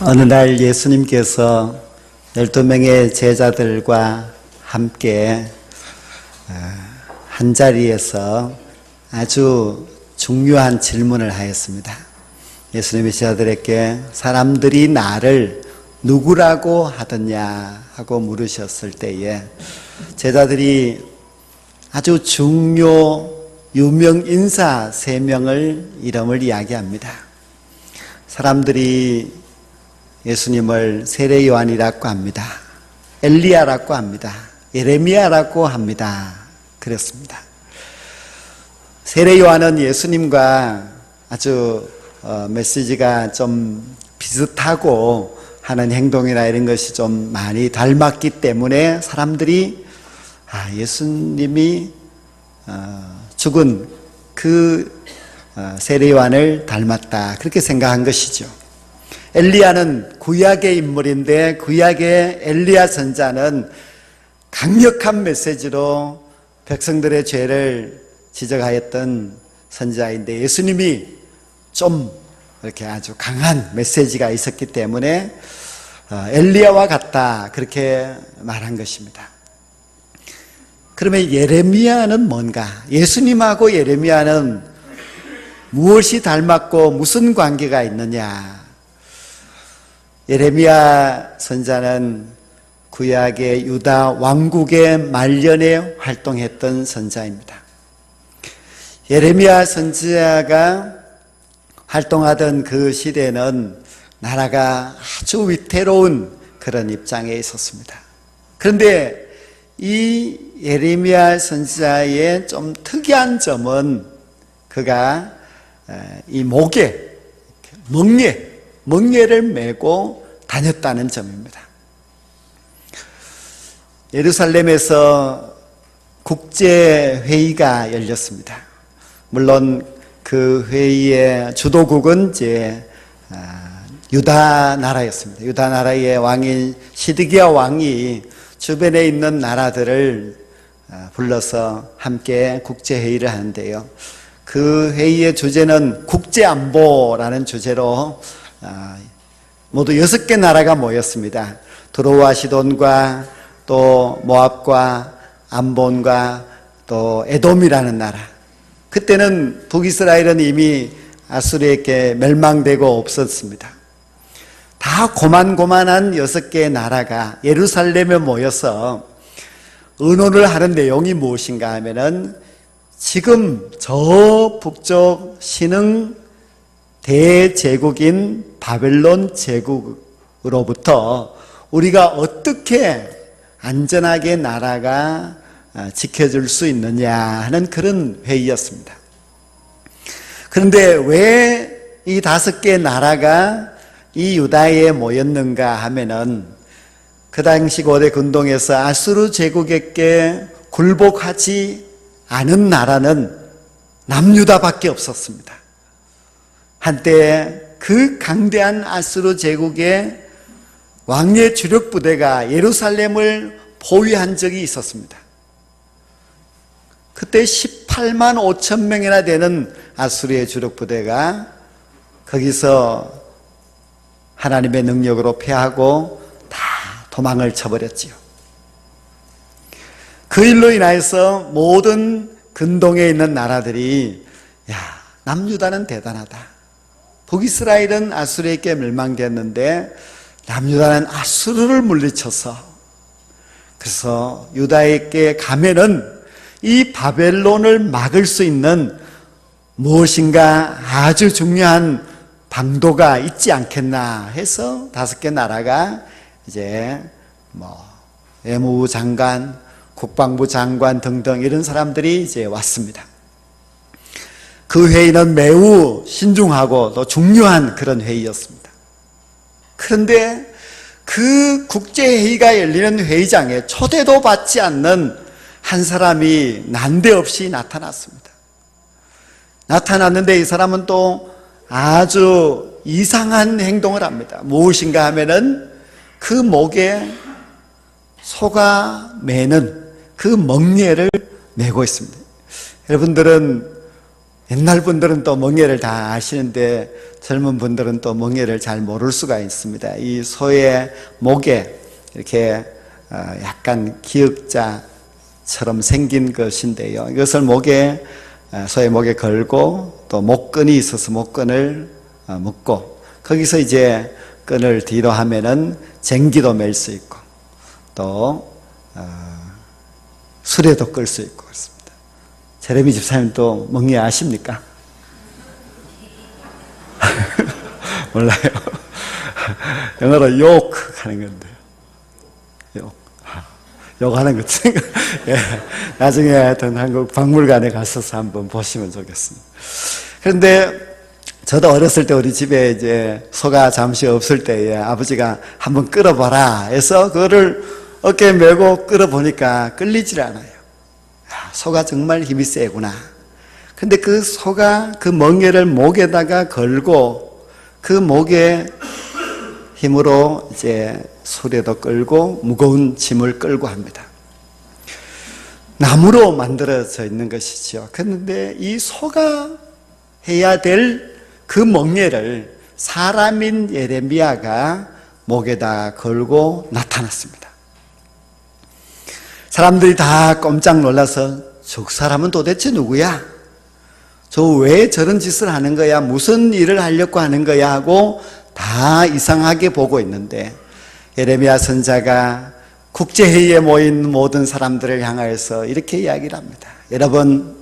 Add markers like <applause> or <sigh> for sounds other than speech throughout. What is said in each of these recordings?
어느 날 예수님께서 12명의 제자들과 함께 어, 한 자리에서 아주 중요한 질문을 하였습니다. 예수님이 제자들에게 사람들이 나를 누구라고 하더냐 하고 물으셨을 때에 제자들이 아주 중요 유명 인사 세 명을 이름을 이야기합니다. 사람들이 예수님을 세례 요한이라고 합니다. 엘리야라고 합니다. 예레미야라고 합니다. 그랬습니다. 세례 요한은 예수님과 아주 어, 메시지가 좀 비슷하고 하는 행동이나 이런 것이 좀 많이 닮았기 때문에 사람들이 아, 예수님이 어, 죽은 그 어, 세례 요한을 닮았다 그렇게 생각한 것이죠. 엘리야는 구약의 인물인데 구약의 엘리야 선자는 강력한 메시지로 백성들의 죄를 지적하였던 선자인데 예수님이 좀 이렇게 아주 강한 메시지가 있었기 때문에 어, 엘리야와 같다 그렇게 말한 것입니다. 그러면 예레미야는 뭔가? 예수님하고 예레미야는 무엇이 닮았고 무슨 관계가 있느냐? 예레미야 선자는 구약의 유다 왕국의 말년에 활동했던 선자입니다. 예레미야 선지자가 활동하던 그 시대는 나라가 아주 위태로운 그런 입장에 있었습니다. 그런데 이 예레미야 선지자의 좀 특이한 점은 그가 이 목에 멍에 멍에를 메고 다녔다는 점입니다. 예루살렘에서 국제 회의가 열렸습니다. 물론 그 회의의 주도국은 이제 유다 나라였습니다. 유다 나라의 왕인 시드기야 왕이 주변에 있는 나라들을 불러서 함께 국제 회의를 하는데요. 그 회의의 주제는 국제 안보라는 주제로 모두 여섯 개 나라가 모였습니다. 드로와 시돈과 또 모압과 암본과 또 에돔이라는 나라. 그때는 북이스라엘은 이미 아수르에게 멸망되고 없었습니다. 다 고만고만한 여섯 개의 나라가 예루살렘에 모여서 의논을 하는 내용이 무엇인가 하면은 지금 저 북쪽 신흥 대제국인 바벨론 제국으로부터 우리가 어떻게 안전하게 나라가 지켜줄 수 있느냐 하는 그런 회의였습니다. 그런데 왜 이 다섯 개 나라가 이 유다에 모였는가 하면은 그 당시 고대 근동에서 아수르 제국에게 굴복하지 않은 나라는 남유다밖에 없었습니다. 한때 그 강대한 아수르 제국의 왕의 주력 부대가 예루살렘을 포위한 적이 있었습니다. 그때 18만 5천 명이나 되는 아수르의 주력 부대가 거기서 하나님의 능력으로 패하고 다 도망을 쳐버렸지요. 그 일로 인하여서 모든 근동에 있는 나라들이 야 남유다는 대단하다. 북이스라엘은 아수르에게 멸망됐는데 남유다는 아수르를 물리쳐서 그래서 유다에게 가면은 이 바벨론을 막을 수 있는 무엇인가 아주 중요한 방도가 있지 않겠나 해서 다섯 개 나라가 이제 뭐 외무부 장관, 국방부 장관 등등 이런 사람들이 이제 왔습니다. 그 회의는 매우 신중하고 또 중요한 그런 회의였습니다. 그런데 그 국제회의가 열리는 회의장에 초대도 받지 않는 한 사람이 난데없이 나타났습니다. 나타났는데 이 사람은 또 아주 이상한 행동을 합니다. 무엇인가 하면은 그 목에 소가 매는 그 멍예를 메고 있습니다. 여러분들은 옛날 분들은 또 멍에를 다 아시는데 젊은 분들은 또 멍에를 잘 모를 수가 있습니다. 이 소의 목에 이렇게 어, 약간 기역자처럼 생긴 것인데요. 이것을 목에 어, 소의 목에 걸고 또 목끈이 있어서 목끈을 어, 묶고 거기서 이제 끈을 뒤로 하면은 쟁기도 멜수 있고 또 수레도 끌 수 있고 그렇습니다. 제레미 집사님 또 멍이 아십니까? <laughs> 몰라요. <laughs> 영어로 욕 하는 건데요. 욕. 욕 하는 것 생각, <laughs> 예. 나중에 하여튼 한국 박물관에 가셔서 한번 보시면 좋겠습니다. 그런데 저도 어렸을 때 우리 집에 이제 소가 잠시 없을 때에 아버지가 한번 끌어봐라 해서 그거를 어깨에 메고 끌어보니까 끌리질 않아요. 야, 소가 정말 힘이 세구나. 근데 그 소가 그 멍에를 목에다가 걸고 그 목에 힘으로 이제 수레도 끌고 무거운 짐을 끌고 합니다. 나무로 만들어져 있는 것이죠. 그런데 이 소가 해야 될 그 멍에를 사람인 예레미야가 목에다 걸고 나타났습니다. 사람들이 다 꼼짝 놀라서 저 사람은 도대체 누구야? 저 왜 저런 짓을 하는 거야? 무슨 일을 하려고 하는 거야? 하고 다 이상하게 보고 있는데 예레미야 선자가 국제회의에 모인 모든 사람들을 향하여서 이렇게 이야기를 합니다. 여러분,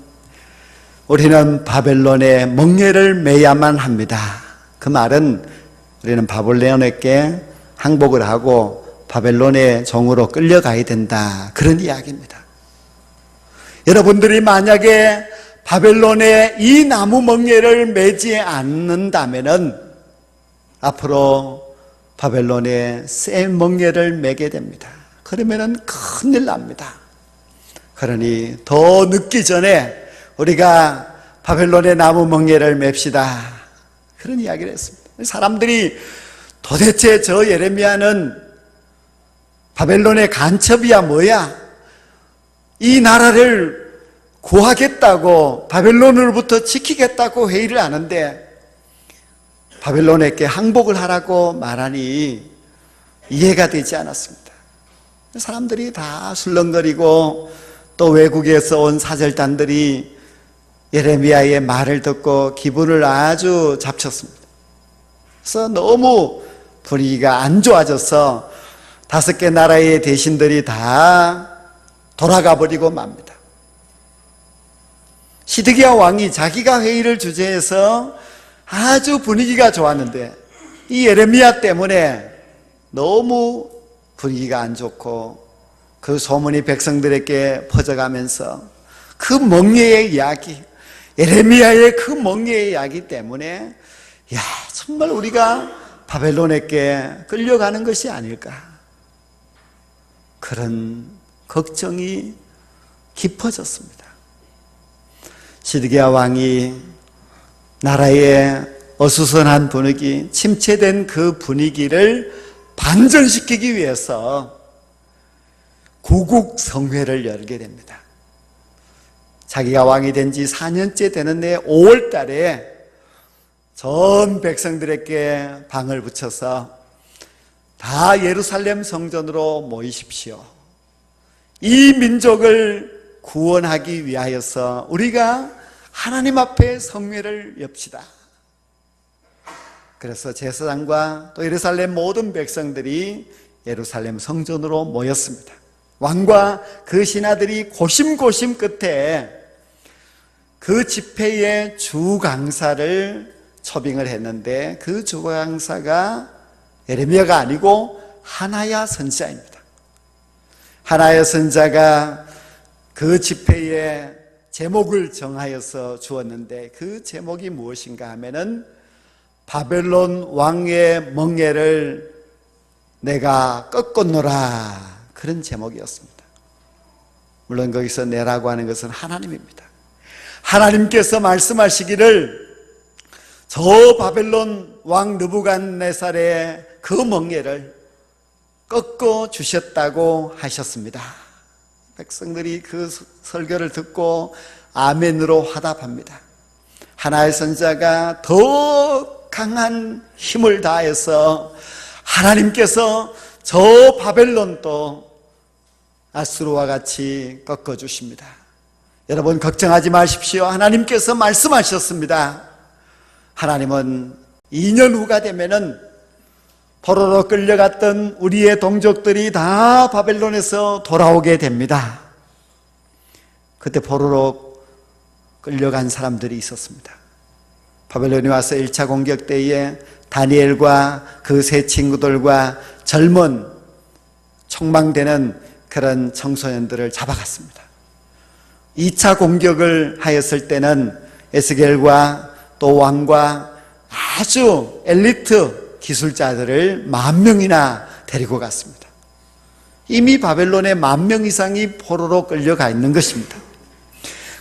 우리는 바벨론의 멍에를 매야만 합니다. 그 말은 우리는 바벨론에게 항복을 하고 바벨론의 종으로 끌려가야 된다. 그런 이야기입니다. 여러분들이 만약에 바벨론의 이 나무 멍에를 매지 않는다면은 앞으로 바벨론의 새 멍에를 매게 됩니다. 그러면은 큰일 납니다. 그러니 더 늦기 전에 우리가 바벨론의 나무 멍에를 맵시다. 그런 이야기를 했습니다. 사람들이 도대체 저 예레미야는 바벨론의 간첩이야 뭐야? 이 나라를 구하겠다고 바벨론으로부터 지키겠다고 회의를 하는데 바벨론에게 항복을 하라고 말하니 이해가 되지 않았습니다. 사람들이 다 술렁거리고 또 외국에서 온 사절단들이 예레미야의 말을 듣고 기분을 아주 잡쳤습니다. 그래서 너무 분위기가 안 좋아져서 다섯 개 나라의 대신들이 다 돌아가 버리고 맙니다. 시드기야 왕이 자기가 회의를 주재해서 아주 분위기가 좋았는데 이 예레미야 때문에 너무 분위기가 안 좋고 그 소문이 백성들에게 퍼져가면서 그 멍에의 이야기, 예레미야의 그 멍에의 이야기 때문에 야 정말 우리가 바벨론에게 끌려가는 것이 아닐까 그런 걱정이 깊어졌습니다. 시드기야 왕이 나라의 어수선한 분위기, 침체된 그 분위기를 반전시키기 위해서 구국 성회를 열게 됩니다. 자기가 왕이 된 지 4년째 되는데 5월 달에 전 백성들에게 방을 붙여서 다 예루살렘 성전으로 모이십시오. 이 민족을 구원하기 위하여서 우리가 하나님 앞에 성회를 엽시다. 그래서 제사장과 또 예루살렘 모든 백성들이 예루살렘 성전으로 모였습니다. 왕과 그 신하들이 고심고심 끝에 그 집회의 주 강사를 초빙을 했는데 그 주 강사가 예레미야가 아니고 하나야 선자입니다. 하나야 선자가 그 집회의 제목을 정하여서 주었는데 그 제목이 무엇인가 하면은 바벨론 왕의 멍에를 내가 꺾었노라 그런 제목이었습니다. 물론 거기서 내라고 하는 것은 하나님입니다. 하나님께서 말씀하시기를 저 바벨론 왕 느부갓네살의 그 멍에를 꺾어 주셨다고 하셨습니다. 백성들이 그 설교를 듣고 아멘으로 화답합니다. 하나의 선자가 더 강한 힘을 다해서 하나님께서 저 바벨론도 아수르와 같이 꺾어 주십니다. 여러분 걱정하지 마십시오. 하나님께서 말씀하셨습니다. 하나님은 2년 후가 되면은 포로로 끌려갔던 우리의 동족들이 다 바벨론에서 돌아오게 됩니다. 그때 포로로 끌려간 사람들이 있었습니다. 바벨론에 와서 1차 공격 때에 다니엘과 그 세 친구들과 젊은 촉망되는 그런 청소년들을 잡아갔습니다. 2차 공격을 하였을 때는 에스겔과 또 왕과 아주 엘리트 기술자들을 만 명이나 데리고 갔습니다. 이미 바벨론에 만 명 이상이 포로로 끌려가 있는 것입니다.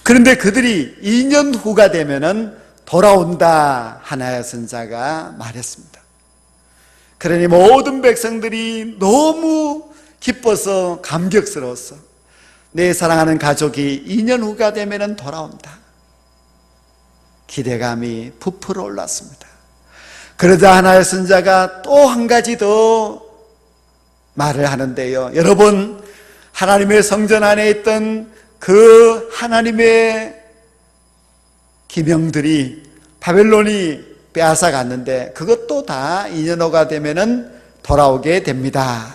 그런데 그들이 2년 후가 되면은 돌아온다 하나의 선자가 말했습니다. 그러니 모든 백성들이 너무 기뻐서 감격스러웠어. 내 사랑하는 가족이 2년 후가 되면 돌아온다. 기대감이 부풀어 올랐습니다. 그러자 하나의 선자가 또 한 가지 더 말을 하는데요. 여러분, 하나님의 성전 안에 있던 그 하나님의 기명들이 바벨론이 빼앗아 갔는데 그것도 다 2년 후가 되면은 돌아오게 됩니다.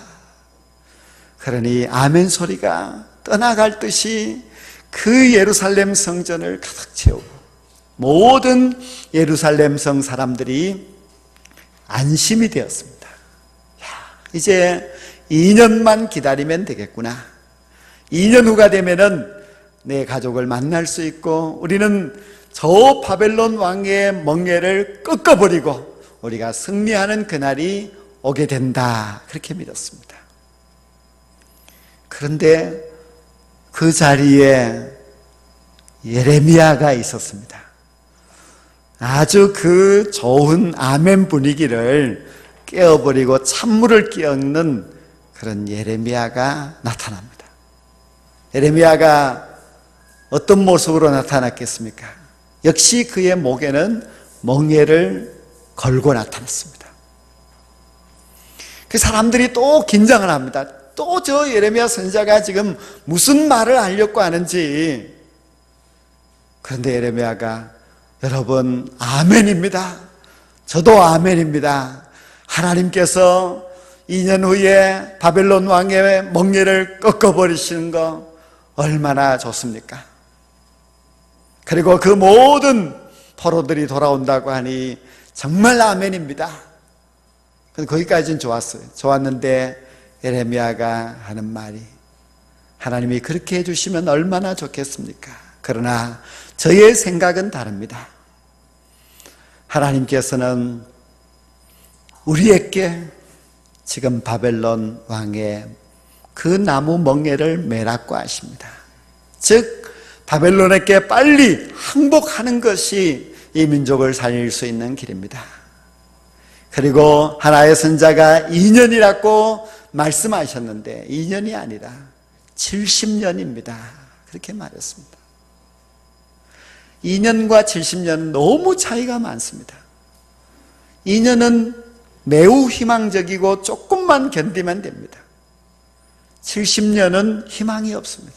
그러니 아멘 소리가 떠나갈 듯이 그 예루살렘 성전을 가득 채우고 모든 예루살렘 성 사람들이 안심이 되었습니다. 야, 이제 2년만 기다리면 되겠구나. 2년 후가 되면은 내 가족을 만날 수 있고 우리는 저 바벨론 왕의 멍에를 꺾어버리고 우리가 승리하는 그날이 오게 된다. 그렇게 믿었습니다. 그런데 그 자리에 예레미야가 있었습니다. 아주 그 좋은 아멘 분위기를 깨어버리고 찬물을 끼얹는 그런 예레미야가 나타납니다. 예레미야가 어떤 모습으로 나타났겠습니까? 역시 그의 목에는 멍에를 걸고 나타났습니다. 그 사람들이 또 긴장을 합니다. 또 저 예레미야 선자가 지금 무슨 말을 하려고 하는지. 그런데 예레미야가 여러분 아멘입니다. 저도 아멘입니다. 하나님께서 2년 후에 바벨론 왕의 멍에를 꺾어버리시는 거 얼마나 좋습니까? 그리고 그 모든 포로들이 돌아온다고 하니 정말 아멘입니다. 거기까지는 좋았어요. 좋았는데 에레미야가 하는 말이 하나님이 그렇게 해주시면 얼마나 좋겠습니까? 그러나 저의 생각은 다릅니다. 하나님께서는 우리에게 지금 바벨론 왕의 그 나무 멍에를 매라고 하십니다. 즉, 바벨론에게 빨리 항복하는 것이 이 민족을 살릴 수 있는 길입니다. 그리고 하나의 선자가 2년이라고 말씀하셨는데 2년이 아니라 70년입니다. 그렇게 말했습니다. 2년과 70년 너무 차이가 많습니다. 2년은 매우 희망적이고 조금만 견디면 됩니다. 70년은 희망이 없습니다.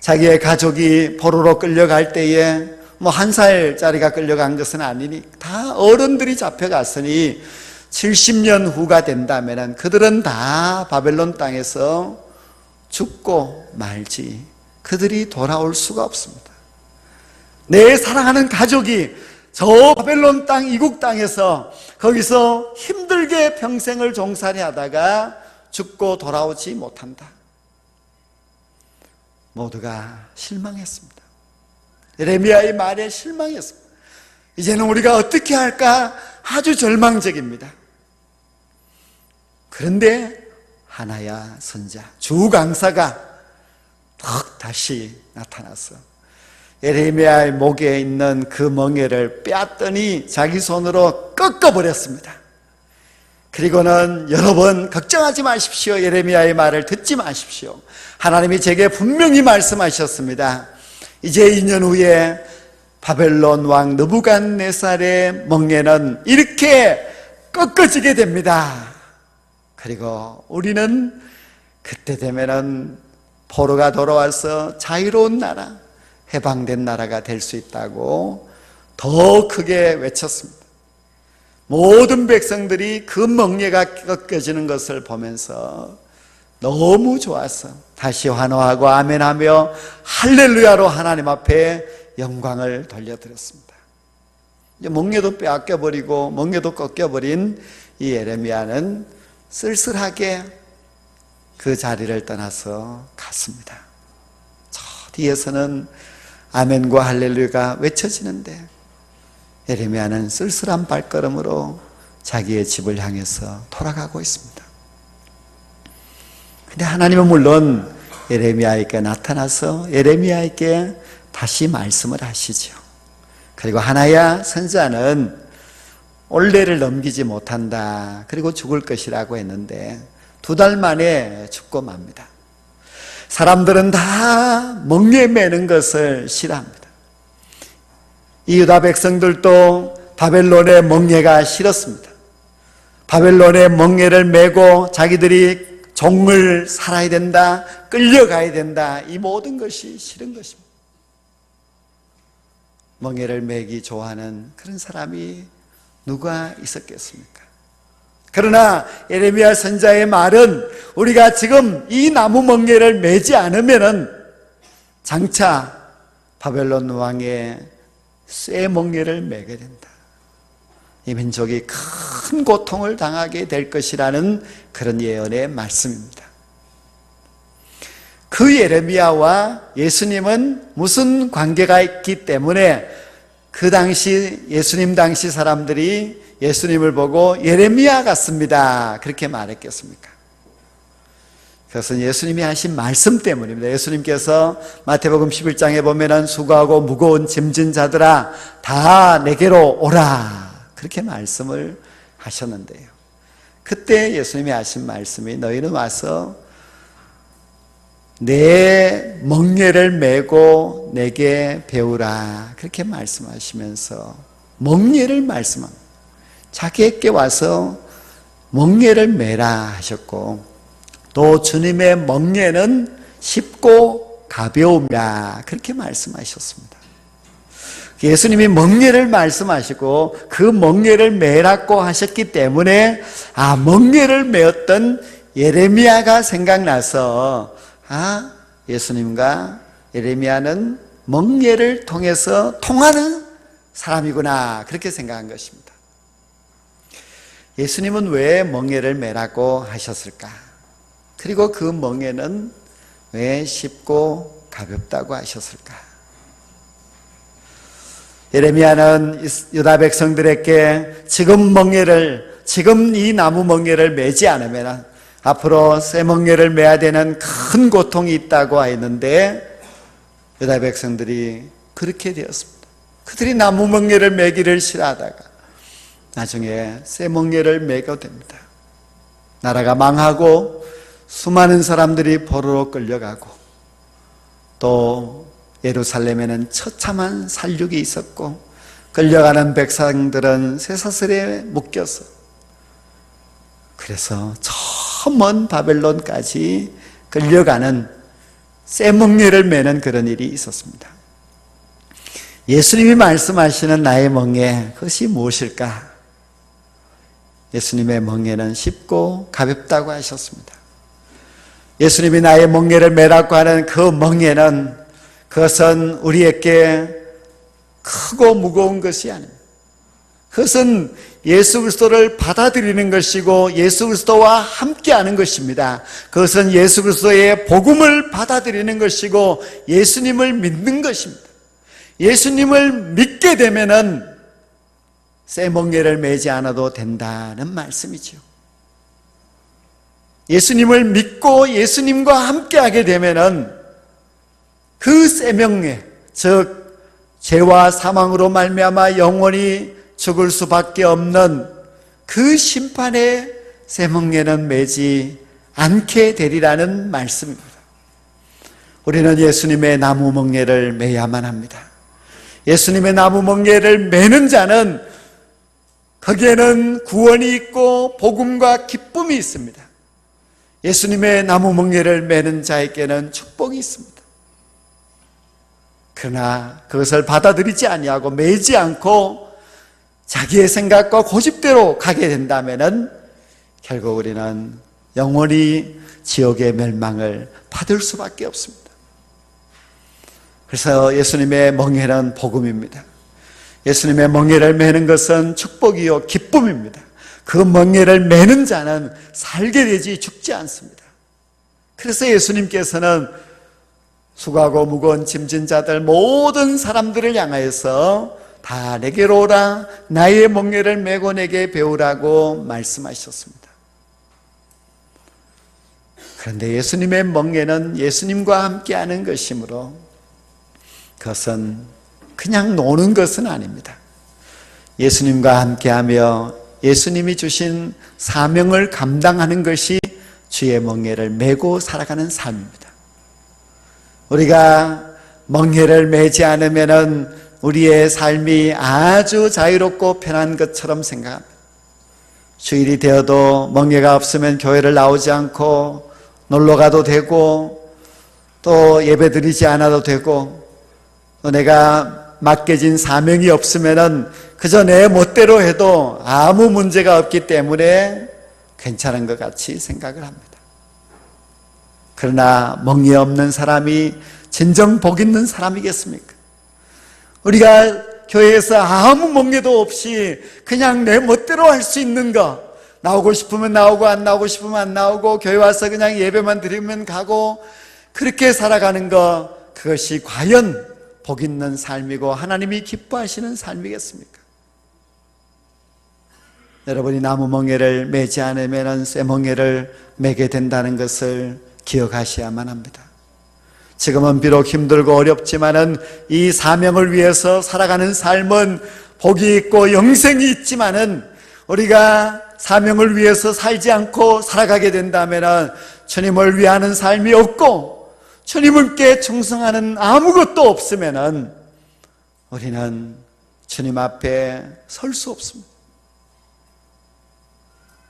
자기의 가족이 포로로 끌려갈 때에 뭐 한 살짜리가 끌려간 것은 아니니 다 어른들이 잡혀갔으니 70년 후가 된다면 그들은 다 바벨론 땅에서 죽고 말지 그들이 돌아올 수가 없습니다. 내 사랑하는 가족이 저 바벨론 땅, 이국 땅에서 거기서 힘들게 평생을 종살이 하다가 죽고 돌아오지 못한다. 모두가 실망했습니다. 예레미야의 말에 실망했습니다. 이제는 우리가 어떻게 할까 아주 절망적입니다. 그런데 하나야 선자 주 강사가 턱 다시 나타났어. 예레미야의 목에 있는 그 멍에를 빼앗더니 자기 손으로 꺾어버렸습니다. 그리고는 여러분 걱정하지 마십시오. 예레미야의 말을 듣지 마십시오. 하나님이 제게 분명히 말씀하셨습니다. 이제 2년 후에 바벨론 왕 느부갓네살의 멍에는 이렇게 꺾어지게 됩니다. 그리고 우리는 그때 되면은 포로가 돌아와서 자유로운 나라, 해방된 나라가 될 수 있다고 더 크게 외쳤습니다. 모든 백성들이 그 멍에가 꺾여지는 것을 보면서 너무 좋아서 다시 환호하고 아멘하며 할렐루야로 하나님 앞에 영광을 돌려드렸습니다. 멍에도 빼앗겨 버리고 멍에도 꺾여 버린 이 예레미야는 쓸쓸하게 그 자리를 떠나서 갔습니다. 저 뒤에서는 아멘과 할렐루야가 외쳐지는데 예레미야는 쓸쓸한 발걸음으로 자기의 집을 향해서 돌아가고 있습니다. 근데 하나님은 물론 예레미야에게 나타나서 예레미야에게 다시 말씀을 하시죠. 그리고 하나야 선자는 올해를 넘기지 못한다. 그리고 죽을 것이라고 했는데 두 달 만에 죽고 맙니다. 사람들은 다 멍에 매는 것을 싫어합니다. 이 유다 백성들도 바벨론의 멍에가 싫었습니다. 바벨론의 멍에를 메고 자기들이 종을 살아야 된다, 끌려가야 된다, 이 모든 것이 싫은 것입니다. 멍에를 매기 좋아하는 그런 사람이 누가 있었겠습니까? 그러나 예레미야 선자의 말은 우리가 지금 이 나무 멍에를 매지 않으면은 장차 바벨론 왕의 쇠 멍에를 매게 된다. 이 민족이 큰 고통을 당하게 될 것이라는 그런 예언의 말씀입니다. 그 예레미야와 예수님은 무슨 관계가 있기 때문에 그 당시 예수님 당시 사람들이 예수님을 보고 예레미야 같습니다. 그렇게 말했겠습니까? 그것은 예수님이 하신 말씀 때문입니다. 예수님께서 마태복음 11장에 보면은 수고하고 무거운 짐진 자들아 다 내게로 오라. 그렇게 말씀을 하셨는데요. 그때 예수님이 하신 말씀이 너희는 와서 내 멍에를 메고 내게 배우라. 그렇게 말씀하시면서 멍에를 말씀합니다. 자기에게 와서 멍에를 메라 하셨고 또 주님의 멍에는 쉽고 가벼우냐 그렇게 말씀하셨습니다. 예수님이 멍에를 말씀하시고 그 멍에를 메라고 하셨기 때문에 아 멍에를 메었던 예레미야가 생각나서 아 예수님과 예레미야는 멍에를 통해서 통하는 사람이구나 그렇게 생각한 것입니다. 예수님은 왜 멍에를 메라고 하셨을까? 그리고 그 멍에는 왜 쉽고 가볍다고 하셨을까? 예레미야는 유다 백성들에게 지금 멍에를 지금 이 나무 멍에를 매지 않으면 앞으로 새 멍에를 매야 되는 큰 고통이 있다고 했는데 유다 백성들이 그렇게 되었습니다. 그들이 나무 멍에를 매기를 싫어하다가 나중에 새 멍에를 매게 됩니다. 나라가 망하고 수많은 사람들이 포로로 끌려가고 또 예루살렘에는 처참한 살육이 있었고 끌려가는 백성들은 쇠사슬에 묶여서 그래서 저 먼 바벨론까지 끌려가는 쇠멍에를 매는 그런 일이 있었습니다. 예수님이 말씀하시는 나의 멍에 그것이 무엇일까? 예수님의 멍에는 쉽고 가볍다고 하셨습니다. 예수님이 나의 멍에를 매라고 하는 그 멍에는 그것은 우리에게 크고 무거운 것이 아닙니다. 그것은 예수 그리스도를 받아들이는 것이고 예수 그리스도와 함께하는 것입니다. 그것은 예수 그리스도의 복음을 받아들이는 것이고 예수님을 믿는 것입니다. 예수님을 믿게 되면은 쇠멍에를 매지 않아도 된다는 말씀이죠. 예수님을 믿고 예수님과 함께하게 되면은 그 쇠명에 즉 죄와 사망으로 말미암아 영원히 죽을 수밖에 없는 그 심판의 쇠멍에는 매지 않게 되리라는 말씀입니다. 우리는 예수님의 나무 멍에를 매야만 합니다. 예수님의 나무 멍게를 매는 자는 거기에는 구원이 있고 복음과 기쁨이 있습니다. 예수님의 나무 멍게를 매는 자에게는 축복이 있습니다. 그러나 그것을 받아들이지 아니하고 매지 않고 자기의 생각과 고집대로 가게 된다면은 결국 우리는 영원히 지옥의 멸망을 받을 수밖에 없습니다. 그래서 예수님의 멍에는 복음입니다. 예수님의 멍에를 매는 것은 축복이요 기쁨입니다. 그 멍에를 매는 자는 살게 되지 죽지 않습니다. 그래서 예수님께서는 수고하고 무거운 짐진 자들 모든 사람들을 향하여서 다 내게로 오라 나의 멍에를 메고 내게 배우라고 말씀하셨습니다. 그런데 예수님의 멍에는 예수님과 함께하는 것이므로 그것은 그냥 노는 것은 아닙니다. 예수님과 함께하며 예수님이 주신 사명을 감당하는 것이 주의 멍에를 메고 살아가는 삶입니다. 우리가 멍해를 매지 않으면은 우리의 삶이 아주 자유롭고 편한 것처럼 생각합니다. 주일이 되어도 멍해가 없으면 교회를 나오지 않고 놀러 가도 되고 또 예배 드리지 않아도 되고 또 내가 맡겨진 사명이 없으면은 그저 내 멋대로 해도 아무 문제가 없기 때문에 괜찮은 것 같이 생각을 합니다. 그러나 멍이 없는 사람이 진정 복 있는 사람이겠습니까? 우리가 교회에서 아무 멍에도 없이 그냥 내 멋대로 할 수 있는 거 나오고 싶으면 나오고 안 나오고 싶으면 안 나오고 교회 와서 그냥 예배만 드리면 가고 그렇게 살아가는 거 그것이 과연 복 있는 삶이고 하나님이 기뻐하시는 삶이겠습니까? 여러분이 나무 멍에를 매지 않으면 쇠 멍에를 매게 된다는 것을 기억하셔야만 합니다. 지금은 비록 힘들고 어렵지만은 이 사명을 위해서 살아가는 삶은 복이 있고 영생이 있지만은 우리가 사명을 위해서 살지 않고 살아가게 된다면은 주님을 위하는 삶이 없고 주님께 충성하는 아무것도 없으면은 우리는 주님 앞에 설 수 없습니다.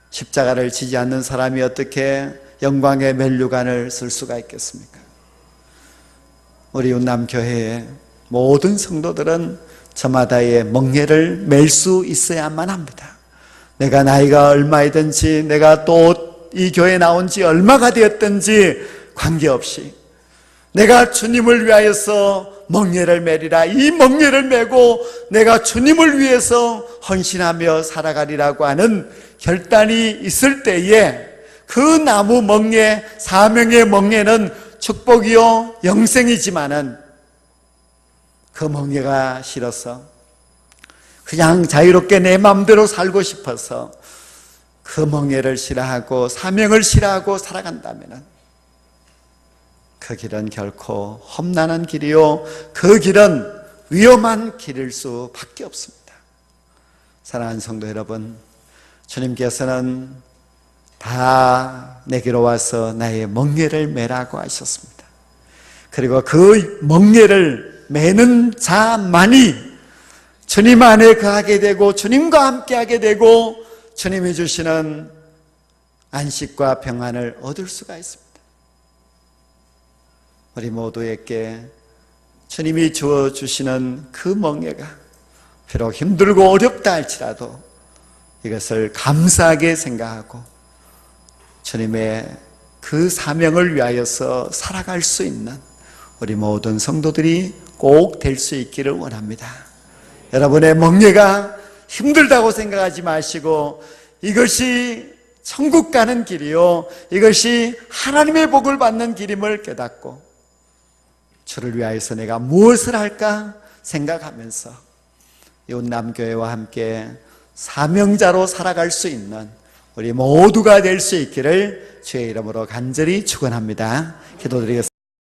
십자가를 지지 않는 사람이 어떻게 영광의 멜류관을 쓸 수가 있겠습니까? 우리 운남교회의 모든 성도들은 저마다의 멍해를 맬 수 있어야만 합니다. 내가 나이가 얼마이든지 내가 또 이 교회에 나온 지 얼마가 되었든지 관계없이 내가 주님을 위하여서 멍해를 매리라 이 멍해를 메고 내가 주님을 위해서 헌신하며 살아가리라고 하는 결단이 있을 때에 그 나무 멍해 사명의 멍해는 축복이요 영생이지만은 그 멍해가 싫어서 그냥 자유롭게 내 마음대로 살고 싶어서 그 멍해를 싫어하고 사명을 싫어하고 살아간다면은 그 길은 결코 험난한 길이요 그 길은 위험한 길일 수밖에 없습니다. 사랑하는 성도 여러분, 주님께서는 다 내게로 와서 나의 멍에를 매라고 하셨습니다. 그리고 그 멍에를 매는 자만이 주님 안에 거하게 되고 주님과 함께 하게 되고 주님이 주시는 안식과 평안을 얻을 수가 있습니다. 우리 모두에게 주님이 주어 주시는 그 멍에가 비록 힘들고 어렵다 할지라도 이것을 감사하게 생각하고 주님의 그 사명을 위하여서 살아갈 수 있는 우리 모든 성도들이 꼭 될 수 있기를 원합니다. 여러분의 멍에가 힘들다고 생각하지 마시고 이것이 천국 가는 길이요. 이것이 하나님의 복을 받는 길임을 깨닫고 주를 위하여서 내가 무엇을 할까 생각하면서 이웃 남교회와 함께 사명자로 살아갈 수 있는 우리 모두가 될 수 있기를 주의 이름으로 간절히 축원합니다. 기도드리겠습니다.